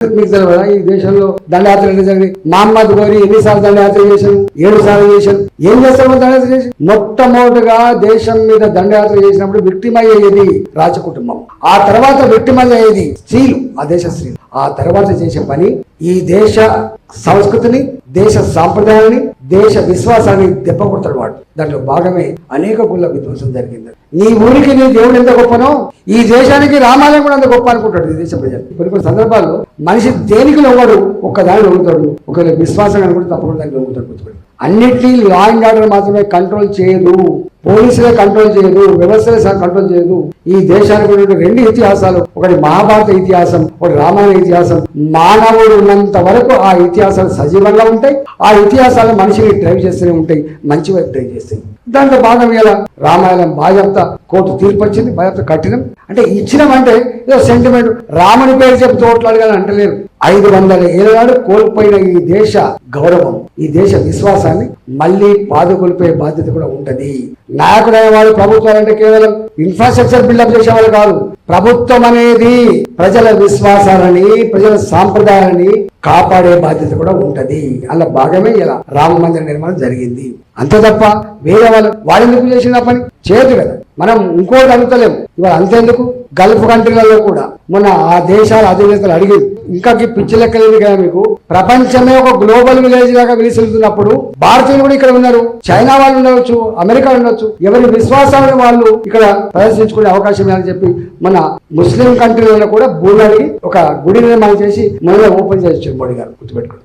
మీకు తెలియదా ఈ దేశంలో దండయాత్ర జరిగింది? మహమ్మద్ గోరి ఎన్నిసార్లు దండయాత్ర చేశాను ఏడు సార్లు చేశాను ఏం చేస్తాము దండయాత్ర చేసి? మొట్టమొదటిగా దేశం మీద దండయాత్ర చేసినప్పుడు విక్టిమ్ అయ్యేది రాజ కుటుంబం ఆ తర్వాత విక్టిమ్ అయ్యేది స్త్రీలు ఆ దేశ స్త్రీలు. ఆ తర్వాత చేసే పని ఈ దేశ సంస్కృతిని దేశ సాంప్రదాయాన్ని దేశ విశ్వాసాన్ని దెబ్బకొడతాడు వాడు. దాంట్లో భాగమే అనేక గుళ్ళ విధ్వంసం జరిగింది. నీ ఊరికి నీ దేవుడు ఎంత గొప్పనో ఈ దేశానికి రామాలయం కూడా అంత గొప్ప అనుకుంటాడు ఈ దేశ ప్రజలు. కొన్ని కొన్ని సందర్భాల్లో మనిషి దేనికి ఒక్క ఒక్కదాని నవ్వుతాడు. ఒకవేళ విశ్వాసం అనుకుంటే తప్పకుండా దానికి నవ్వుతాడు గుర్తుపెట్టు అన్నిటినీ లా అండ్ ఆర్డర్ మాత్రమే కంట్రోల్ చేయదు. పోలీసులే కంట్రోల్ చేయదు వ్యవస్థలే కంట్రోల్ చేయదు. ఈ దేశానికి ఉన్నటువంటి రెండు ఇతిహాసాలు ఒకటి మహాభారత ఇతిహాసం ఒకటి రామాయణ ఇతిహాసం. మానవుడు ఉన్నంత వరకు ఆ ఇతిహాసాలు సజీవంగా ఉంటాయి ఆ ఇతిహాసాలు మనిషిని డ్రైవ్ చేస్తూనే ఉంటాయి మంచి వైపు డ్రైవ్ చేస్తాయి. దాంట్లో భాగం ఇలా రామాయణం బాజప్త కోర్టు తీర్పు వచ్చింది బాజప్త కఠినం. అంటే ఇచ్చినం అంటే ఏదో సెంటిమెంట్ రాముని పేరు చెప్తూ ఓట్లాడగానే అంటలేరు. ఐదు వందల ఏళ్ళనాడు కోల్పోయిన ఈ దేశ గౌరవం ఈ దేశ విశ్వాసాన్ని మళ్ళీ పాదుకొల్పే బాధ్యత కూడా ఉంటది. నాయకుడైన వాళ్ళు ప్రభుత్వాలంటే కేవలం ఇన్ఫ్రాస్ట్రక్చర్ బిల్డప్ చేసే వాళ్ళు కాదు. ప్రభుత్వం అనేది ప్రజల విశ్వాసాలని ప్రజల సాంప్రదాయాలని కాపాడే బాధ్యత కూడా ఉంటది. అలా భాగమే ఇలా రామ మందిర నిర్మాణం జరిగింది. అంతే తప్ప వేరే వాళ్ళు వాళ్ళెందుకు చేసిన పని? చేయదు కదా. మనం ఇంకోటి అనుకోలేము ఇవాళ అంతేందుకు? గల్ఫ్ కంట్రీలలో కూడా మన ఆ దేశాల అధినేతలు అడిగింది ఇంకా పిచ్చి లెక్కలేదు కదా మీకు? ప్రపంచమే ఒక గ్లోబల్ విలేజ్ లాగా విలిసిల్లుతున్నప్పుడు భారతీయులు కూడా ఇక్కడ ఉన్నారు చైనా వాళ్ళు ఉండవచ్చు అమెరికా ఉండొచ్చు ఎవరి విశ్వాసాలను వాళ్ళు ఇక్కడ ప్రదర్శించుకునే అవకాశం లేదని చెప్పి మన ముస్లిం కంట్రీలలో కూడా భూమి ఒక గుడి నిర్మాణం చేసి మొన్న ఓపెన్ చేసి మోడీ గారు. గుర్తుపెట్టుకోండి.